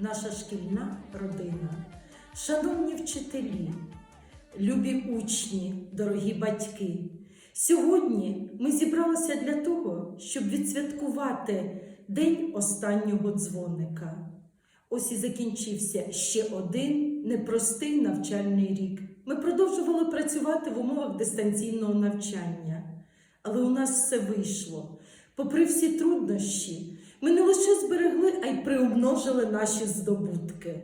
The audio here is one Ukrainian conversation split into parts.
наша шкільна родина. Шановні вчителі, любі учні, дорогі батьки. Сьогодні ми зібралися для того, щоб відсвяткувати День останнього дзвоника. Ось і закінчився ще один непростий навчальний рік. Ми продовжували працювати в умовах дистанційного навчання, але у нас все вийшло. Попри всі труднощі, ми не лише зберегли, а й приумножили наші здобутки.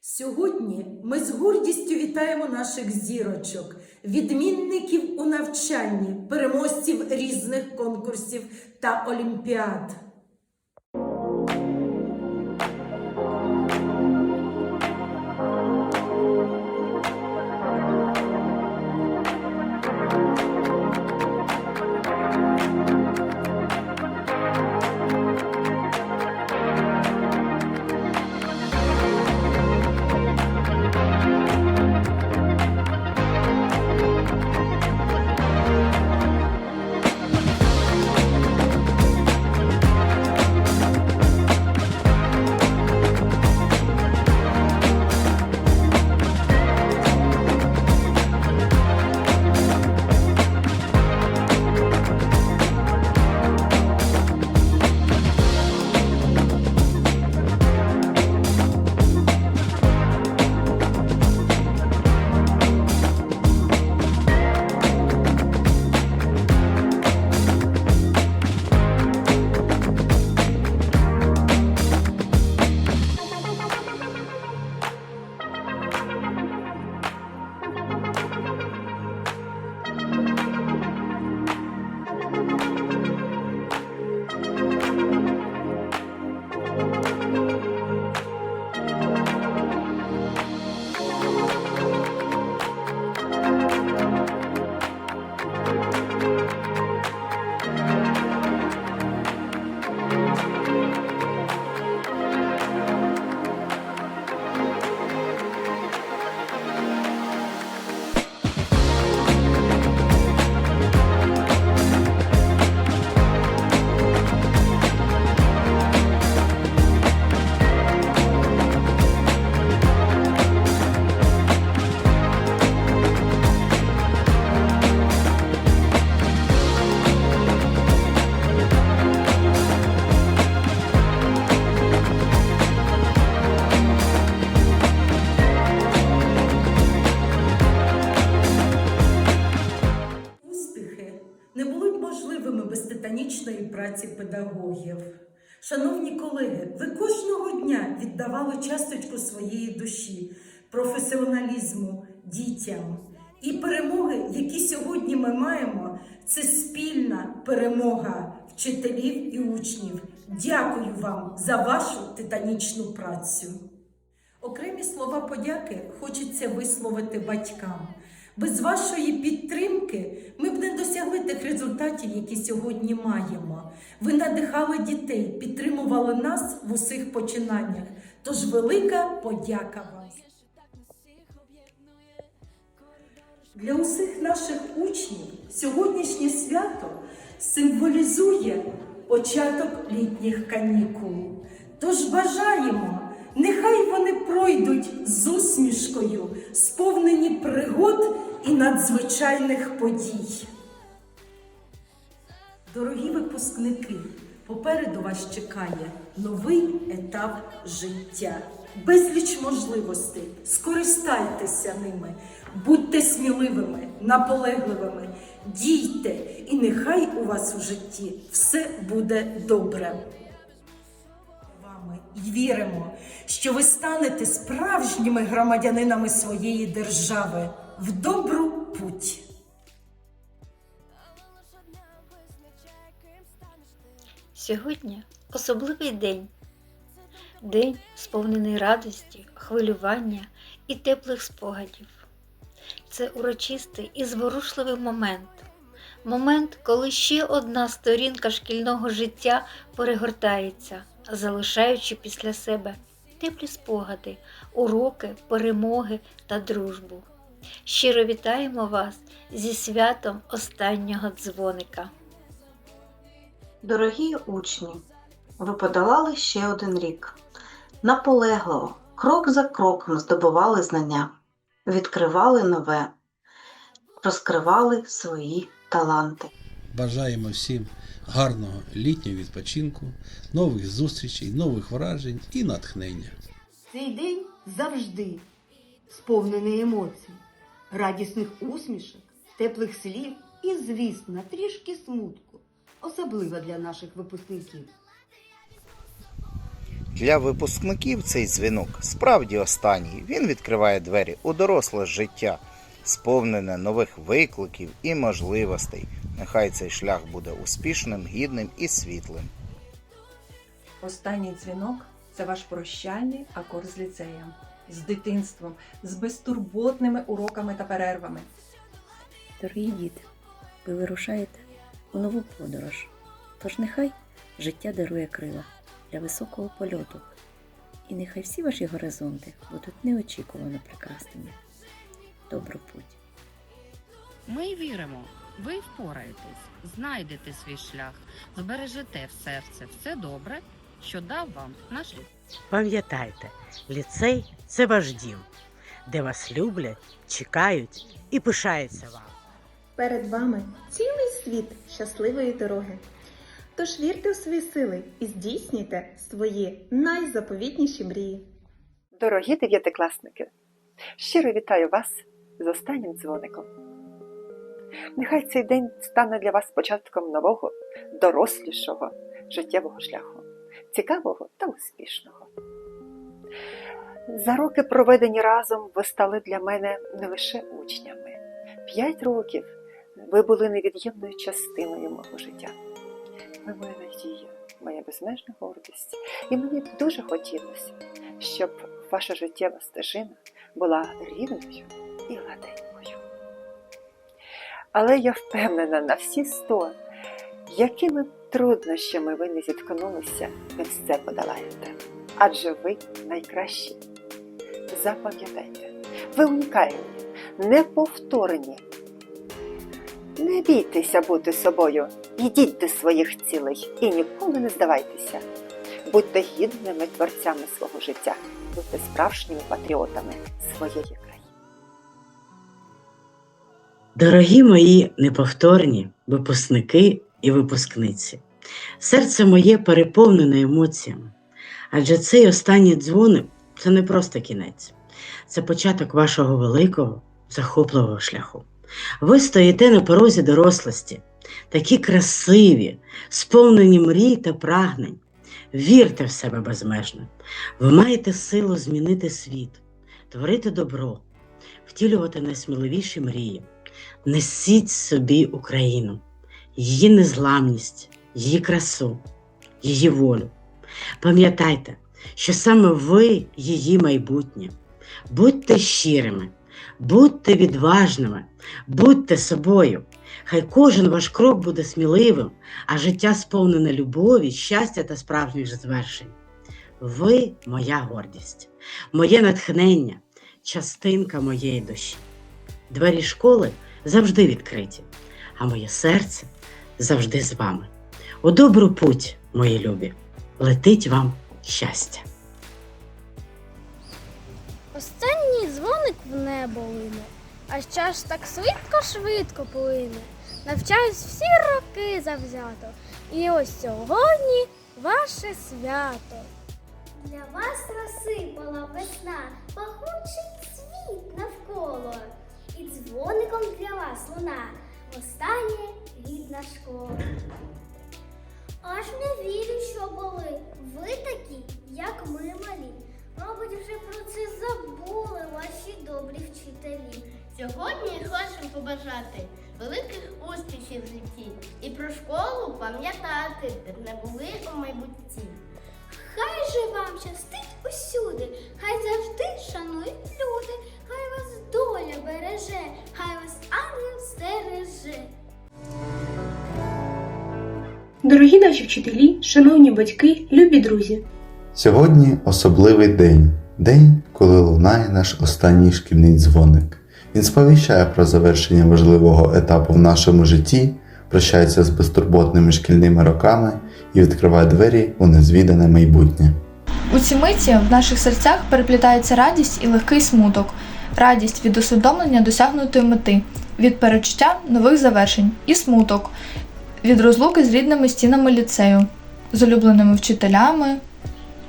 Сьогодні ми з гордістю вітаємо наших зірочок, відмінників у навчанні, переможців різних конкурсів та олімпіад. Шановні колеги, ви кожного дня віддавали часточку своєї душі, професіоналізму дітям. І перемоги, які сьогодні ми маємо, це спільна перемога вчителів і учнів. Дякую вам за вашу титанічну працю. Окремі слова подяки хочеться висловити батькам. Без вашої підтримки ми б не досягли тих результатів, які сьогодні маємо. Ви надихали дітей, підтримували нас в усіх починаннях. Тож велика подяка вам. Для усіх наших учнів сьогоднішнє свято символізує початок літніх канікул. Тож бажаємо, нехай вони пройдуть з усмішкою, сповнені пригод і надзвичайних подій. Дорогі випускники, попереду вас чекає новий етап життя. Безліч можливостей. Скористайтеся ними, будьте сміливими, наполегливими, дійте, і нехай у вас у житті все буде добре. І віримо, що ви станете справжніми громадянинами своєї держави в добру путь. Сьогодні особливий день. День сповнений радості, хвилювання і теплих спогадів. Це урочистий і зворушливий момент. Момент, коли ще одна сторінка шкільного життя перегортається, залишаючи після себе теплі спогади, уроки, перемоги та дружбу. Щиро вітаємо вас зі святом останнього дзвоника. Дорогі учні, ви подолали ще один рік. наполегливо, крок за кроком здобували знання, відкривали нове, розкривали свої таланти. Бажаємо всім гарного літнього відпочинку, нових зустрічей, нових вражень і натхнення. Цей день завжди сповнений емоцій, радісних усмішок, теплих слів і, звісно, трішки смутку, особливо для наших випускників. Для випускників цей дзвінок справді останній. Він відкриває двері у доросле життя, сповнене нових викликів і можливостей. Нехай цей шлях буде успішним, гідним і світлим. Останній дзвінок це ваш прощальний акорд з ліцеєм, з дитинством, з безтурботними уроками та перервами. Дорогі діти, ви вирушаєте у нову подорож. Тож нехай життя дарує крила для високого польоту, і нехай всі ваші горизонти будуть неочікувано прекрасними. Добру путь! Ми віримо, ви впораєтесь, знайдете свій шлях, збережете в серце все добре, що дав вам наш ліс. Пам'ятайте, ліцей це ваш дім, де вас люблять, чекають і пишаються вам. Перед вами цілий світ щасливої дороги. Тож вірте в свої сили і здійснюйте свої найзаповітніші мрії. Дорогі дев'ятикласники, щиро вітаю вас з останнім дзвоником. Нехай цей день стане для вас початком нового, дорослішого життєвого шляху, цікавого та успішного. За роки, проведені разом, ви стали для мене не лише учнями. П'ять років ви були невід'ємною частиною мого життя. Ви моя надія, моя безмежна гордість. І мені дуже хотілося, щоб ваша життєва стежина була рівною і гладенькою. Але я впевнена на всі сто, якими б труднощами ви не зіткнулися, ви все подолаєте. Адже ви найкращі. Запам'ятайте, ви унікальні, неповторні. Не бійтеся бути собою, йдіть до своїх цілей і ніколи не здавайтеся. Будьте гідними творцями свого життя, будьте справжніми патріотами своєї країни. Дорогі мої неповторні випускники і випускниці, серце моє переповнене емоціями, адже цей останній дзвоник це не просто кінець, це початок вашого великого, захопливого шляху. Ви стоїте на порозі дорослості, такі красиві, сповнені мрій та прагнень. Вірте в себе безмежно. Ви маєте силу змінити світ, творити добро, втілювати найсміливіші мрії. Несіть собі Україну, її незламність, її красу, її волю. Пам'ятайте, що саме ви її майбутнє. Будьте щирими, будьте відважними, будьте собою. Хай кожен ваш крок буде сміливим, а життя сповнене любові, щастя та справжніх звершень. Ви моя гордість, моє натхнення, частинка моєї душі. Двері школи завжди відкриті, а моє серце завжди з вами. У добру путь, мої любі, летить вам щастя. Останній дзвоник в небо лине, а час так швидко-швидко плине. Навчаюсь всі роки завзято. І ось сьогодні ваше свято. Для вас розсипала весна, пахучий світ навколо. І дзвоником для вас луна останнє рідна школа. Аж не вірю, що були ви такі, як ми малі. Мабуть, вже про це забули ваші добрі вчителі. Сьогодні хочемо побажати великих успіхів в житті і про школу пам'ятати, де не були у майбутті. Хай же вам щастить усюди, хай завжди шанують люди, хай вас доля береже, хай вас ангел стереже. Дорогі наші вчителі, шановні батьки, любі друзі. Сьогодні особливий день день, коли лунає наш останній шкільний дзвоник. Він сповіщає про завершення важливого етапу в нашому житті, прощається з безтурботними шкільними роками і відкриває двері у незвідане майбутнє. У ці миті в наших серцях переплітається радість і легкий смуток, радість від усвідомлення досягнутої мети, від перечуття нових завершень і смуток від розлуки з рідними стінами ліцею, з улюбленими вчителями,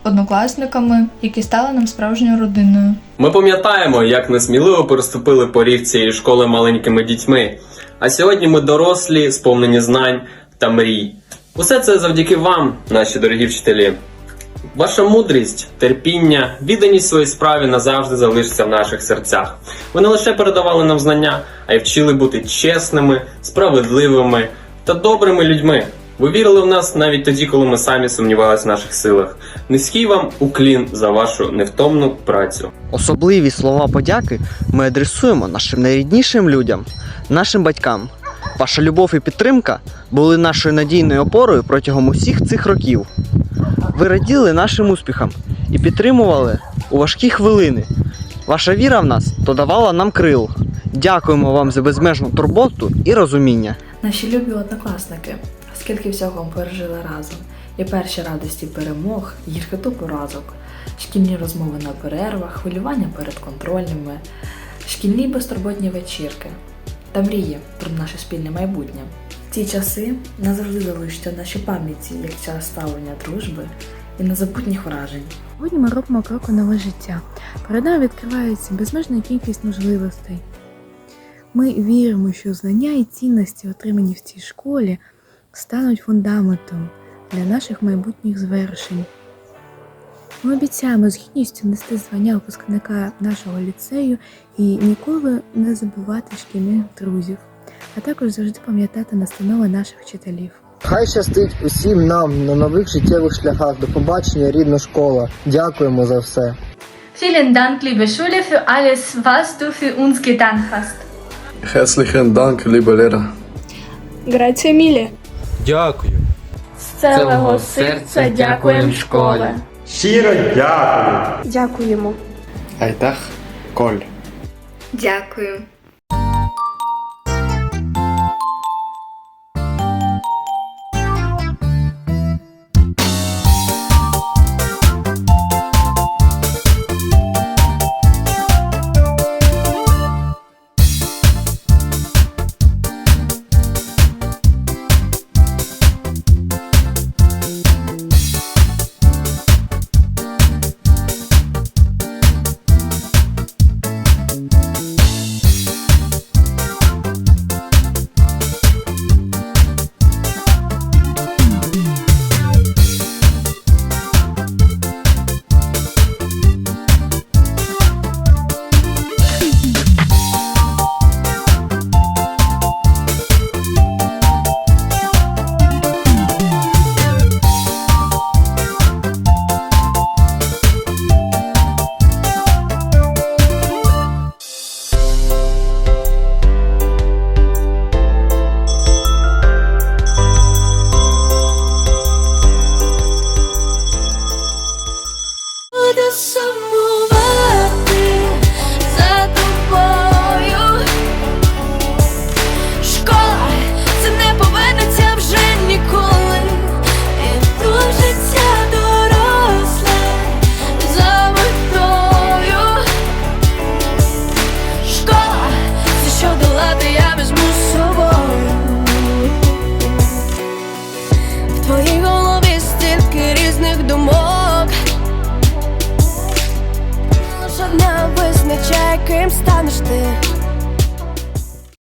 однокласниками, які стали нам справжньою родиною. Ми пам'ятаємо, як несміливо переступили поріг цієї школи маленькими дітьми. А сьогодні ми дорослі, сповнені знань та мрій. Усе це завдяки вам, наші дорогі вчителі. Ваша мудрість, терпіння, відданість своїй справі назавжди залишиться в наших серцях. Ви не лише передавали нам знання, а й вчили бути чесними, справедливими та добрими людьми. Ви вірили в нас навіть тоді, коли ми самі сумнівалися в наших силах. Низький вам уклін за вашу невтомну працю. Особливі слова подяки ми адресуємо нашим найріднішим людям, нашим батькам. Ваша любов і підтримка були нашою надійною опорою протягом усіх цих років. Ви раділи нашим успіхам і підтримували у важкі хвилини. Ваша віра в нас додавала нам крил. Дякуємо вам за безмежну турботу і розуміння. Наші любі однокласники, скільки всього ми пережили разом. І перші радості перемог, гіркоту поразок, шкільні розмови на перервах, хвилювання перед контрольними, шкільні безтурботні вечірки та мрії про наше спільне майбутнє. Ці часи назавжди залишаться в нашій пам'яті як час ставлення дружби і незабутніх вражень. Сьогодні ми робимо крок у нове життя. Перед нами відкривається безмежна кількість можливостей. Ми віримо, що знання і цінності, отримані в цій школі, стануть фундаментом для наших майбутніх звершень. Ми обіцяємо з гідністю нести звання випускника нашого ліцею і ніколи не забувати шкільних друзів, а також завжди пам'ятати настанови наших вчителів. Хай щастить усім нам на нових життєвих шляхах. До побачення, рідна школа. Дякуємо за все. Vielen Dank, liebe Schule, für alles, was du für uns getan hast. Herzlichen Dank, liebe Lehrer. Grazie mille. Дякую. З цілого серця дякуємо школе. Щиро дякую. Дякуємо. Айтах, Коль. Дякую.